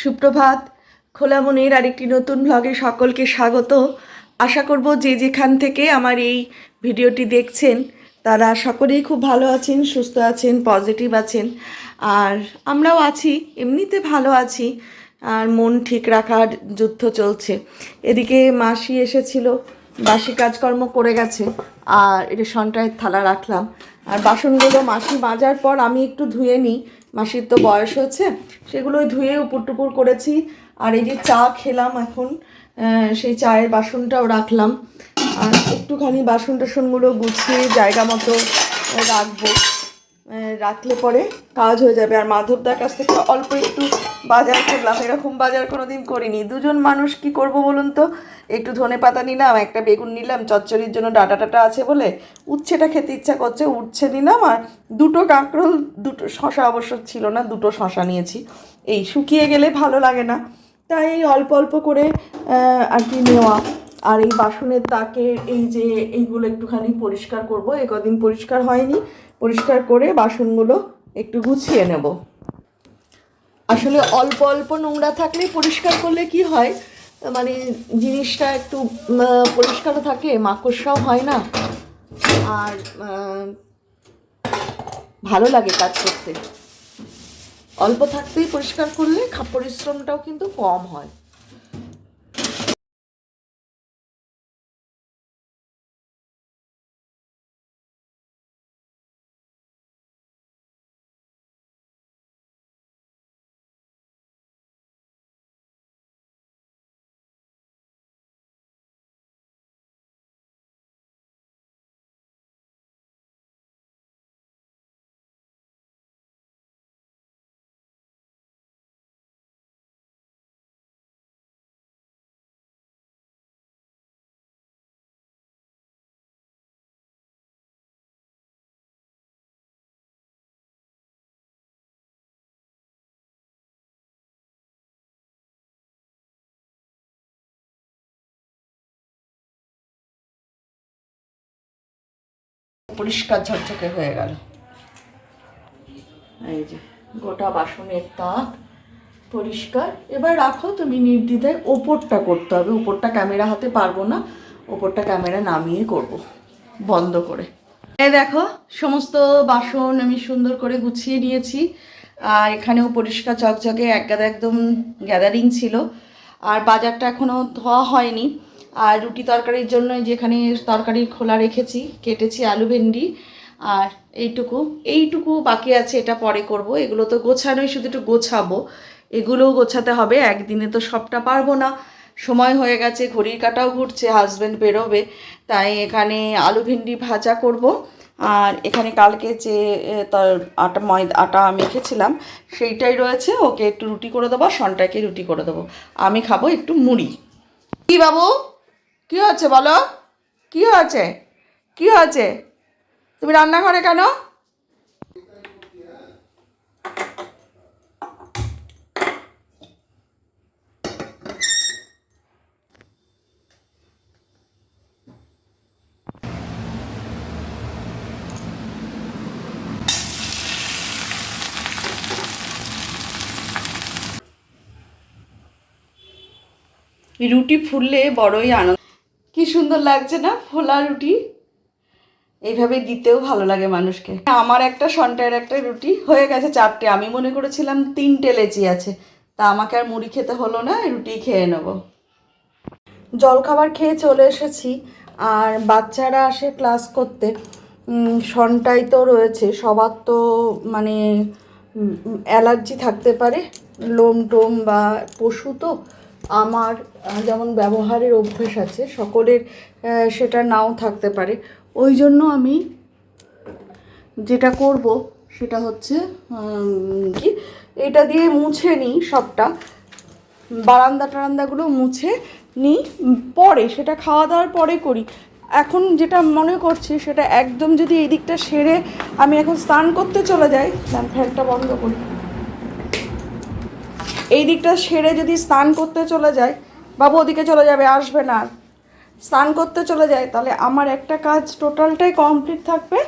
সুপ্রভাত। খোলা মনের আরেকটি নতুন ভ্লগে সকলকে স্বাগত। আশা করব যে যেখান থেকে আমার এই ভিডিওটি দেখছেন, তারা সকলেই খুব ভালো আছেন, সুস্থ আছেন পজিটিভ আছেন। আর আমরাও আছি, এমনিতে ভালো আছি। আর মন ঠিক রাখার যুদ্ধ চলছে। এদিকে মাসি এসেছিল, বাসি কাজকর্ম করে গেছে। আর এটা সন্টায়ের থালা রাখলাম। আর বাসনগুলো মাসি মাজার পর আমি একটু ধুয়ে নিই। মাসির তো বয়স হচ্ছে সেগুলো ধুয়ে উপর টুপুর করেছি। আর এই যে চা খেলাম এখন সেই চায়ের বাসনটাও রাখলাম। আর একটুখানি বাসন টাসনগুলো গুছিয়ে জায়গা মতো রাখব। রাখলে পরে কাজ হয়ে যাবে। আর মাধবদার কাছ থেকে অল্প একটু বাজার করলাম, এরকম বাজার কোনোদিন করিনি। দুজন মানুষ কি করব বলুন তো? একটু ধনে পাতা নিলাম, একটা বেগুন নিলাম, চচ্চড়ির জন্য ডাটা টাটা আছে বলে উচ্ছেটা খেতে ইচ্ছা করছে, উচ্ছে নিলাম আর দুটো কাঁকরোল, দুটো শশা অবশ্য ছিল না, দুটো শশা নিয়েছি। এই শুকিয়ে গেলে ভালো লাগে না। তাই অল্প অল্প করে আর কি নেওয়া। আর এই বাসনের তাকে এই যে এইগুলো একটুখানি পরিষ্কার করব, এ কদিন পরিষ্কার হয়নি। পরিষ্কার করে বাসনগুলো একটু গুছিয়ে নেব। আসলে অল্প অল্প নোংরা থাকলে পরিষ্কার করলে কি হয়? মানে জিনিসটা একটু পরিষ্কারও থাকে, মাকড়সাও হয় না। আর ভালো লাগে কাজ করতে। অল্প থাকতেই পরিষ্কার করলে পরিশ্রমটাও কিন্তু কম হয়। পরিষ্কার ঝকঝকে হয়ে গেল। এই যে, গোটা বাসনের তাক পরিষ্কার। এবার রাখো, তুমি নির্দ্বিধায় ওপরটা করতে হবে। ওপরটা ক্যামেরা হাতে পারব না, ওপরটা ক্যামেরা নামিয়ে করব, বন্ধ করে। এই দেখো, সমস্ত বাসন আমি সুন্দর করে গুছিয়ে নিয়েছি। আর এখানেও পরিষ্কার চকচকে এক গাদা একদম গ্যাদারিং ছিল। আর বাজারটা এখনও ধোয়া হয়নি। আর রুটি তরকারির জন্য যেখানে তরকারি খোলা রেখেছি, কেটেছি আলু ভেন্ডি, আর এইটুকু এইটুকু বাকি আছে, এটা পরে করব। এগুলো তো গোছানোই, শুধু একটু গোছাবো। এগুলোও গোছাতে হবে, একদিনে তো সবটা পারব না। সময় হয়ে গেছে, ঘড়ির কাটাও ঘুরছে হাজব্যান্ড বেরোবে, তাই এখানে আলু ভেন্ডি ভাজা করব। আর এখানে কালকে যে তার আটা ময়দা আটা মেখেছিলাম সেইটাই রয়েছে, ওকে একটু রুটি করে দেবো সনটাকে রুটি করে দেবো। আমি খাব একটু মুড়ি। কি বাবু? কি হচ্ছে বলো? কি হয়েছে? কি হয়েছে? তুমি রান্নাঘরে কেন? রুটি ফুললে বড়ই আনন্দ। কি সুন্দর লাগছে না ফোলা রুটি? এইভাবে দিতেও ভালো লাগে মানুষকে। আমার একটা সন্টায়ের একটা রুটি হয়ে গেছে চারটে। আমি মনে করেছিলাম তিনটে লেচি আছে। তা আমাকে আর মুড়ি খেতে হলো না রুটি খেয়ে নেব। জলখাবার খেয়ে চলে এসেছি। আর বাচ্চারা আসে ক্লাস করতে। সনটাই তো রয়েছে। সবার তো মানে অ্যালার্জি থাকতে পারে। লোম টোম বা পশু তো আমার যেমন ব্যবহারের অভ্যেস আছে, সকলের সেটা নাও থাকতে পারে। ওই জন্য আমি যেটা করব সেটা হচ্ছে কি, এটা দিয়ে মুছে নিই সবটা। বারান্দা টারান্দাগুলো মুছে নিই পরে, সেটা খাওয়া দাওয়ার পরে করি। এখন যেটা মনে করছি, সেটা একদম যদি এই দিকটা সেরে আমি এখন স্নান করতে চলে যাই ফ্যানটা বন্ধ করি। এই দিকটা সেরে যদি স্নান করতে চলে যায়, বাবু ওদিকে চলে যাবে, আসবে না। আর। স্নান করতে চলে যায়, তাহলে আমার একটা কাজ টোটালটাই কমপ্লিট থাকবে।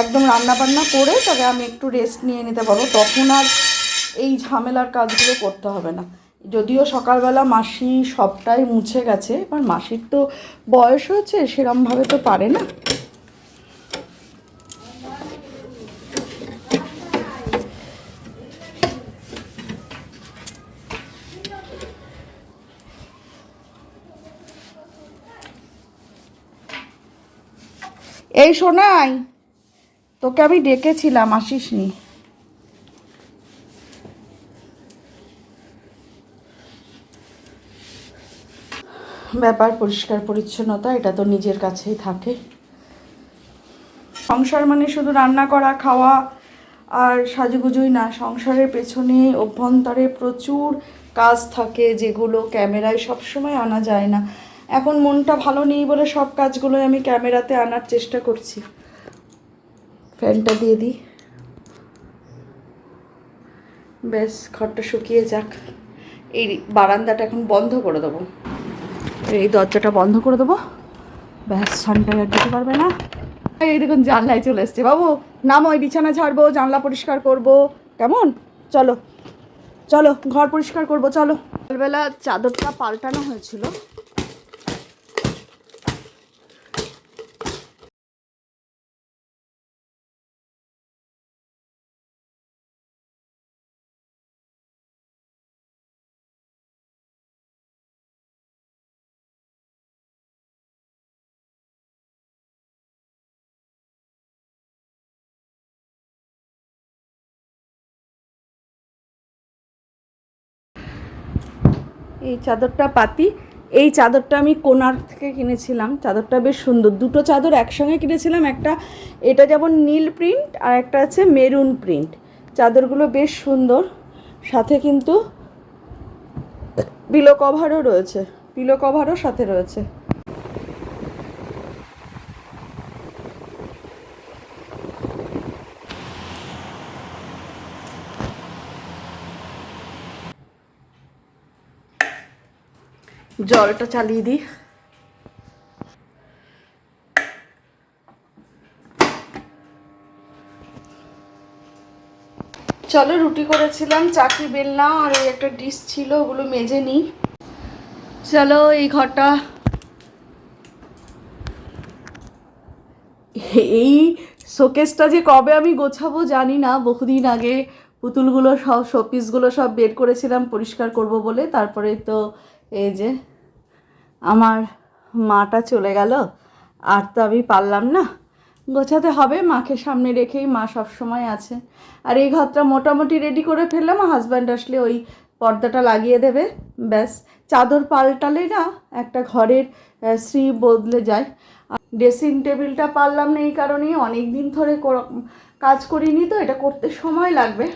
একদম রান্না বান্না করে তবে আমি একটু রেস্ট নিয়ে নিতে পারব। তখন আর এই ঝামেলার কাজগুলো করতে হবে না। যদিও সকালবেলা মাসি সবটাই মুছে গেছে, এবার মাসির তো বয়স হয়েছে, সেরমভাবে তো পারে না। এই শোনাই তোকে আমি ডেকেছিলাম আসিস নি ব্যাপার পরিষ্কার পরিচ্ছন্নতা, এটা তো নিজের কাছেই থাকে। সংসার মানে শুধু রান্না করা, খাওয়া আর সাজুগুজুই না, সংসারের পেছনে অভ্যন্তরে প্রচুর কাজ থাকে যেগুলো ক্যামেরায় সবসময় আনা যায় না। এখন মনটা ভালো নেই বলে সব কাজগুলোই আমি ক্যামেরাতে আনার চেষ্টা করছি। ফ্যানটা দিয়ে দিই। ব্যাস, ঘরটা শুকিয়ে যাক। এই বারান্দাটা এখন বন্ধ করে দেবো। এই দরজাটা বন্ধ করে দেবো। ব্যাস ঠান্ডায় আর যেতে পারবে না। এই দেখুন, জানলায় চলে এসছে। বাবু, নাম ওই বিছানা ঝাড়বো, জানলা পরিষ্কার করব। কেমন? চলো। চলো, ঘর পরিষ্কার করব, চলো। সকালবেলা চাদরটা পাল্টানো হয়েছিল। এই চাদরটা পাতি। এই চাদরটা আমি কোনার থেকে কিনেছিলাম। চাদরটা বেশ সুন্দর। দুটো চাদর একসঙ্গে কিনেছিলাম। একটা এটা যেমন নীল প্রিন্ট আর একটা আছে মেরুন প্রিন্ট। চাদরগুলো বেশ সুন্দর। সাথে কিন্তু পিলো কভারও রয়েছে। পিলো কভারও সাথে রয়েছে। জলটা চালিয়ে দিই। চলো রুটি করেছিলাম চাকি বেলনা আর ওই একটা ডিশ ছিল, ওগুলো মেজে নিই। চলো এই ঘরটা। এই শোকেসটা যে কবে আমি গোছাবো জানি না, বহুদিন আগে পুতুলগুলো সব, শোপিসগুলো সব বের করেছিলাম, পরিষ্কার করব বলে, তারপরে তো এই যে আমার মাটা চলে গেল, আর তো আমি পারলাম না। গোছাতে হবে, মাকে সামনে রেখেই মা সব সময় আছে। আর এই ঘরটা মোটামুটি রেডি করে ফেললাম হাজব্যান্ড আসলে ওই পর্দাটা লাগিয়ে দেবে। ব্যাস, চাদর পাল্টালে না একটা ঘরের শ্রী বদলে যায়। ড্রেসিং টেবিলটা পারলাম না এই কারণেই অনেক দিন ধরে কাজ করিনি তো, এটা করতে সময় লাগবে।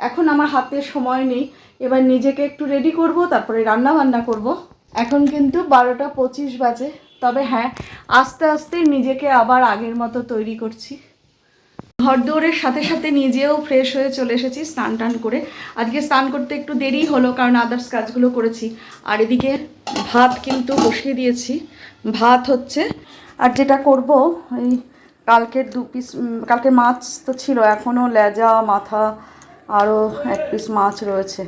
এখন আমার হাতে সময় নেই। এবার নিজেকে একটু রেডি করব, তারপরে রান্না বান্না করব। এখন কিন্তু বারোটা পঁচিশ বাজে। তবে হ্যাঁ আস্তে আস্তে নিজেকে আবার আগের মতো তৈরি করছি। ঘর দৌড়ের সাথে সাথে নিজেও ফ্রেশ হয়ে চলে এসেছি স্নান টান করে। আজকে স্নান করতে একটু দেরি হলো কারণ আদার্স কাজগুলো করেছি। আর এদিকে ভাত কিন্তু বসিয়ে দিয়েছি। ভাত হচ্ছে, আর যেটা করব ওই কালকের দু পিস কালকে মাছ তো ছিল এখনও লেজা, মাথা আরও এক পিস মাছ রয়েছে।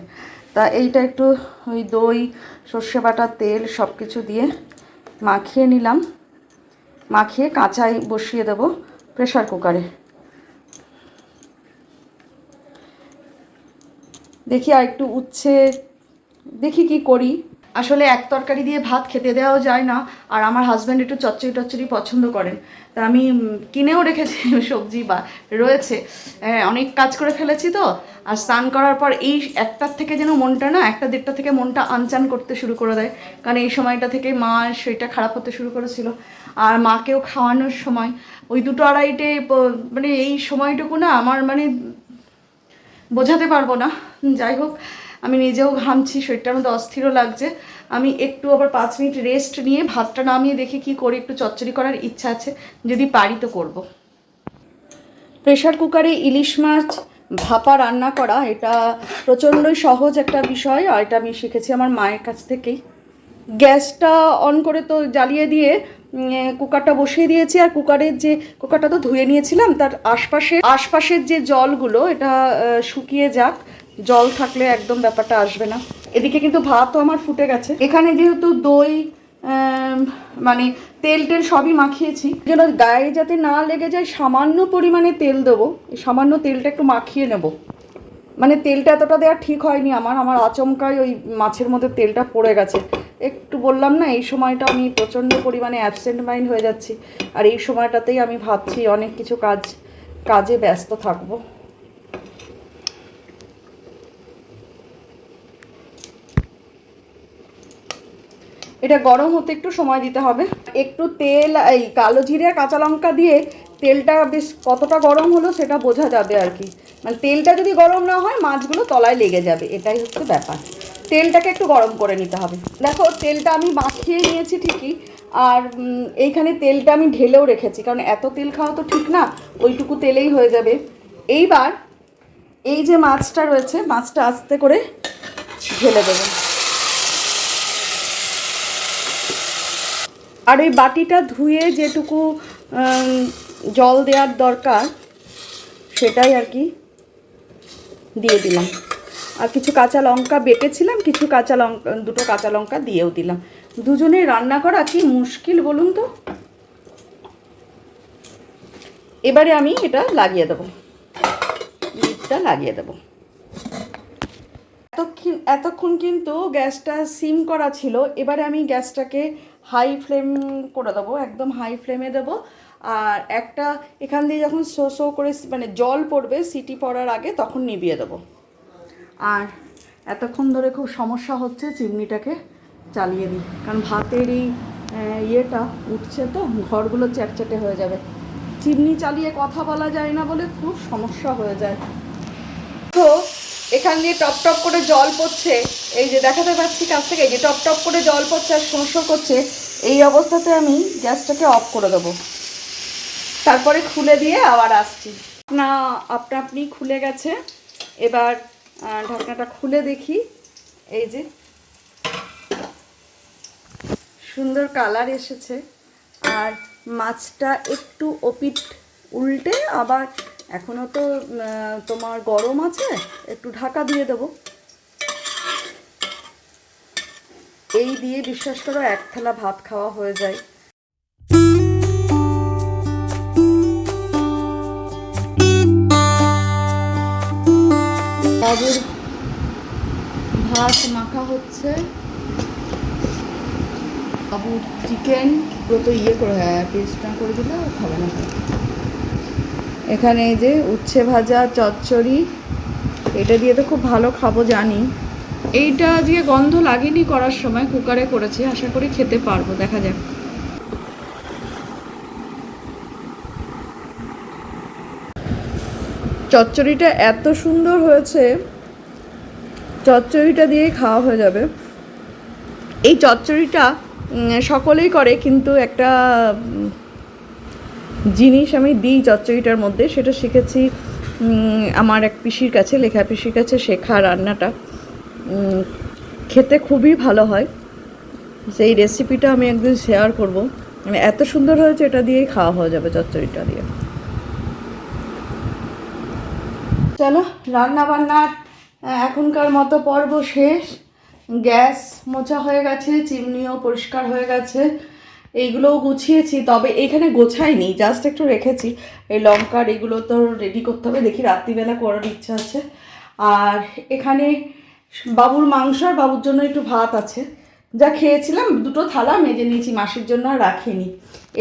তা এইটা একটু ওই দই, সর্ষে বাটা, তেল সব কিছু দিয়ে মাখিয়ে নিলাম। মাখিয়ে কাঁচাই বসিয়ে দেব প্রেশার কুকারে। দেখি আর একটু উচ্ছে, দেখি কি করি। আসলে এক তরকারি দিয়ে ভাত খেতে দেওয়াও যায় না আর আমার হাজব্যান্ড একটু চচ্চড়ি টচ্চড়ি পছন্দ করেন। তা আমি কিনেও রেখেছি সবজি বা রয়েছে। হ্যাঁ, অনেক কাজ করে ফেলেছি তো। আর স্নান করার পর এই একটার থেকে যেন মনটা না একটা দেড়টা থেকে মনটা আনচান করতে শুরু করে দেয়। কারণ এই সময়টা থেকে মা শরীরটা খারাপ হতে শুরু করেছিল। আর মাকেও খাওয়ানোর সময় ওই দুটো আড়াইটে মানে এই সময়টুকু না আমার মানে বোঝাতে পারব না। যাই হোক আমি নিজেও ঘামছি শরীরটার মধ্যে অস্থিরও লাগছে। আমি একটু আবার পাঁচ মিনিট রেস্ট নিয়ে ভাতটা নামিয়ে দেখি কি করে একটু চচ্চড়ি করার ইচ্ছা আছে। যদি পারি তো করব। প্রেশার কুকারে ইলিশ মাছ ভাপা রান্না করা, এটা প্রচণ্ডই সহজ একটা বিষয় আর এটা আমি শিখেছি আমার মায়ের কাছ থেকেই। গ্যাসটা অন করে তো জ্বালিয়ে দিয়ে কুকারটা বসিয়ে দিয়েছি আর কুকারের যে, কুকারটা তো ধুয়ে নিয়েছিলাম, তার আশপাশে আশপাশের যে জলগুলো, এটা শুকিয়ে যাক। জল থাকলে একদম ব্যাপারটা আসবে না। এদিকে কিন্তু ভাতও আমার ফুটে গেছে। এখানে যেহেতু দই মানে তেল টেল সবই মাখিয়েছি। যেন গায়ে যাতে না লেগে যায়, সামান্য পরিমাণে তেল দেবো। সামান্য তেলটা একটু মাখিয়ে নেব। মানে তেলটা এতটা দেওয়া ঠিক হয়নি আমার। আমার আচমকাই ওই মাছের মধ্যে তেলটা পড়ে গেছে। একটু বললাম না, এই সময়টা আমি প্রচণ্ড পরিমাণে অ্যাবসেন্ট মাইন্ড হয়ে যাচ্ছি। আর এই সময়টাতেই আমি ভাবছি অনেক কিছু কাজ, কাজে ব্যস্ত থাকব। এটা গরম হতে একটু সময় দিতে হবে। একটু তেল, এই কালো জিরে কাঁচা লঙ্কা দিয়ে তেলটা বেশ কতটা গরম হলো সেটা বোঝা যাবে আর কি। মানে তেলটা যদি গরম না হয়, মাছগুলো তলায় লেগে যাবে। এটাই হচ্ছে ব্যাপার। তেলটাকে একটু গরম করে নিতে হবে। দেখো, তেলটা আমি মাখিয়ে নিয়েছি ঠিকই। আর এইখানে তেলটা আমি ঢেলেও রেখেছি। কারণ এত তেল খাওয়া তো ঠিক না, ওইটুকু তেলেই হয়ে যাবে। এইবার এই যে মাছটা রয়েছে, মাছটা আস্তে করে ঢেলে দেবো। আর ওই বাটিটা ধুয়ে যেটুকু জল দেওয়ার দরকার, সেটাই আর কি দিয়ে দিলাম। আর কিছু কাঁচা লঙ্কা বেটেছিলাম, কিছু কাঁচা লঙ্কা দুটো কাঁচা লঙ্কা দিয়েও দিলাম। দুজনে রান্না করা কি মুশকিল বলুন তো? এবারে আমি এটা লাগিয়ে দেবো। লিডটা লাগিয়ে দেবো। এতক্ষণ এতক্ষণ কিন্তু গ্যাসটা সিম করা ছিল। এবারে আমি গ্যাসটাকে হাই ফ্লেম করে দেবো, একদম হাই ফ্লেমে দেবো। আর একটা এখান দিয়ে যখন শো শো করে মানে জল পড়বে সিটি পড়ার আগে তখন নিভিয়ে দেবো। আর এতক্ষণ ধরে খুব সমস্যা হচ্ছে চিমনিটাকে চালিয়ে দিই, কারণ ভাতের এই ইয়েটা উঠছে তো, ঘরগুলো চ্যাটচ্যাটে হয়ে যাবে। চিমনি চালিয়ে কথা বলা যায় না বলে খুব সমস্যা হয়ে যায়। তো এখান দিয়ে টপ টপ করে জল পড়ছে। এই যে দেখাতে পাচ্ছি কাছ থেকে যে টপ টপ করে জল পড়ছে আর শোঁ করছে, এই অবস্থাতে আমি গ্যাসটাকে অফ করে দেবো। তারপরে খুলে দিয়ে আবার আসছি। না, আপনা আপনি খুলে গেছে। এবার ঢাকনাটা খুলে দেখি। এই যে সুন্দর কালার এসেছে। আর মাছটা একটু ওপিট উল্টে আবার এখনও তো তোমার গরম আছে, একটু ঢাকা দিয়ে দেবো। এই দিয়ে বিশ্বাস করো, এক থালা ভাত খাওয়া হয়ে যায়। ভাত মাখা হচ্ছে। বাবুর চিকেন পুরো তো ইয়ে করে হ্যাঁ পেস্ট না করে দিলে খাবে না। এখানে এই যে উচ্ছে ভাজা, চচ্চড়ি, এটা দিয়ে তো খুব ভালো খাব জানি। এইটা আজকে গন্ধ লাগেনি করার সময়, কুকারে করেছি, আশা করি খেতে পারব, দেখা যাক। চচ্চড়িটা এত সুন্দর হয়েছে, চচ্চড়িটা দিয়েই খাওয়া হয়ে যাবে। এই চচ্চড়িটা সকলেই করে, কিন্তু একটা জিনিস আমি দিই চচ্চড়িটার মধ্যে, সেটা শিখেছি আমার এক পিসির কাছে, লেখা পিসির কাছে শেখা রান্নাটা। খেতে খুবই ভালো হয়। সেই রেসিপিটা আমি একদিন শেয়ার করব। মানে এত সুন্দর হয়েছে, এটা দিয়েই খাওয়া হয়ে যাবে চচ্চড়িটা দিয়ে। চলো রান্না বান্নার এখনকার মতো পর্ব শেষ। গ্যাস মোছা হয়ে গেছে, চিমনিও পরিষ্কার হয়ে গেছে। এইগুলোও গুছিয়েছি, তবে এখানে গোছাইনি জাস্ট একটু রেখেছি। এই লঙ্কার এগুলো তো রেডি করতে হবে, দেখি রাত্রিবেলা করার ইচ্ছা আছে। আর এখানে বাবুর মাংস আর বাবুর জন্য একটু ভাত আছে। যা খেয়েছিলাম, দুটো থালা মেজে নিয়েছি, মাসির জন্য আর রাখিনি।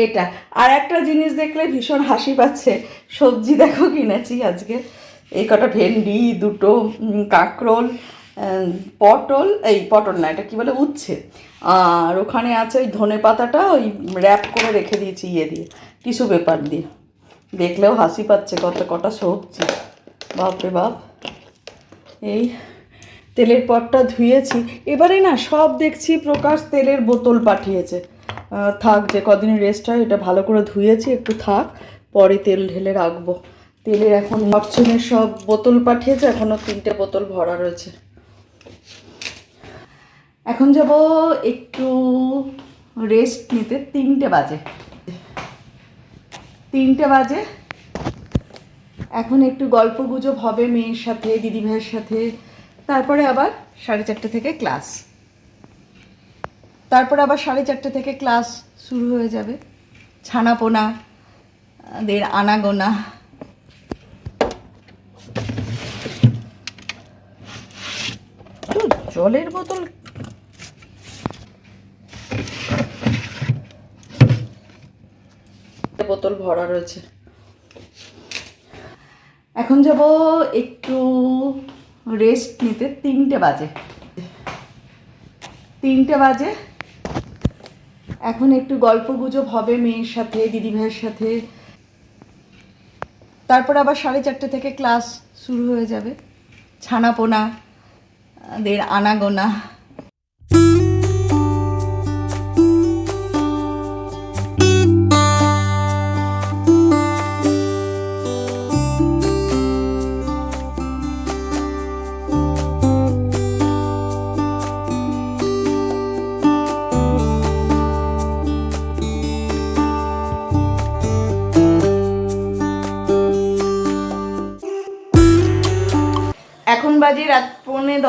এটা। আর একটা জিনিস দেখলে ভীষণ হাসি পাচ্ছে, সবজি দেখো কিনেছি আজকে। এই কটা ভেন্ডি, দুটো কাঁকরোল পটল, এই পটল না, এটা কি বলে, উচ্ছে। আর ওখানে আছে ওই ধনে পাতাটা, ওই র্যাপ করে রেখে দিয়েছি ইয়ে দিয়ে, টিস্যু পেপার দিয়ে। দেখলেও হাসি পাচ্ছে, কত কটা সবজি। বাপরে বাপ। এই তেলের পটটা ধুয়েছি। এবারে না, সব দেখছি প্রকাশ তেলের বোতল পাঠিয়েছে। থাক, যে কদিন রেস্ট হয়, এটা ভালো করে ধুয়েছি, একটু থাক, পরে তেল ঢেলে রাখব। তেলের এখন ফরচুনের সব বোতল পাঠিয়েছে, এখনও তিনটে বোতল ভরা রয়েছে। এখন যাব একটু রেস্ট নিতে তিনটে বাজে। তিনটে বাজে। এখন একটু গল্প গুজব হবে মেয়ের সাথে, দিদিভাইয়ের সাথে। তারপরে আবার সাড়ে চারটে থেকে ক্লাস তারপরে আবার সাড়ে চারটে থেকে ক্লাস শুরু হয়ে যাবে। ছানাপোনা, দের আনাগোনা। জলের বোতল বোতল ভরা রয়েছে। এখন যাব একটু রেস্ট নিতে তিনটে বাজে। তিনটে বাজে। এখন একটু গল্প গুজব হবে মেয়ের সাথে, দিদিভাইয়ের সাথে। তারপর আবার সাড়ে চারটে থেকে ক্লাস শুরু হয়ে যাবে। ছানাপোনা দের আনাগোনা।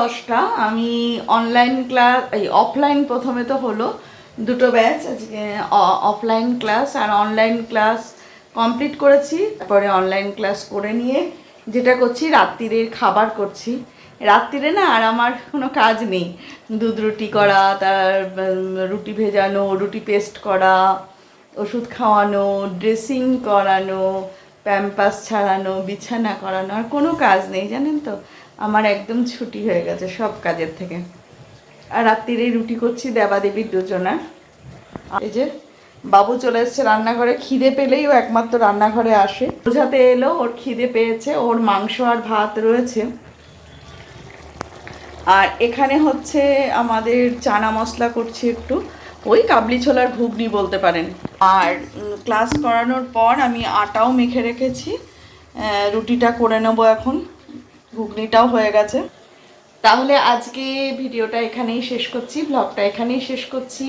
দশটা, আমি অনলাইন ক্লাস এই অফলাইন প্রথমে তো হলো দুটো ব্যাচ আজকে অফলাইন ক্লাস আর অনলাইন ক্লাস কমপ্লিট করেছি। তারপরে অনলাইন ক্লাস করে নিয়ে যেটা করছি, রাত্রিরের খাবার করছি। রাত্রিরে না আর আমার কোনো কাজ নেই। দুধ রুটি করা, তার রুটি ভেজানো, রুটি পেস্ট করা, ওষুধ খাওয়ানো ড্রেসিং করানো প্যাম্পাস ছাড়ানো, বিছানা করানো, আর কোনো কাজ নেই, জানেন তো? আমার একদম ছুটি হয়ে গেছে সব কাজের থেকে। আর রাত্রিরে রুটি করছি দেবাদেবীর দুজনার এই যে, বাবু চলে এসছে রান্নাঘরে। খিদে পেলেই ও একমাত্র রান্নাঘরে আসে। বোঝাতে এলো, ওর খিদে পেয়েছে, ওর মাংস আর ভাত রয়েছে। আর এখানে হচ্ছে আমাদের চানা মশলা করছি একটু। ওই কাবলি ছোলার ঘুগনি বলতে পারেন। আর ক্লাস করানোর পর আমি আটাও মেখে রেখেছি। রুটিটা করে নেব এখন। ঘুগনিটাও হয়ে গেছে। তাহলে আজকে ভিডিওটা এখানেই শেষ করছি ব্লগটা এখানেই শেষ করছি।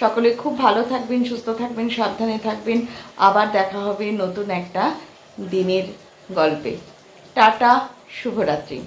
সকলে খুব ভালো থাকবেন, সুস্থ থাকবেন, সাবধানে থাকবেন। আবার দেখা হবে নতুন একটা দিনের গল্পে। টাটা, শুভরাত্রি।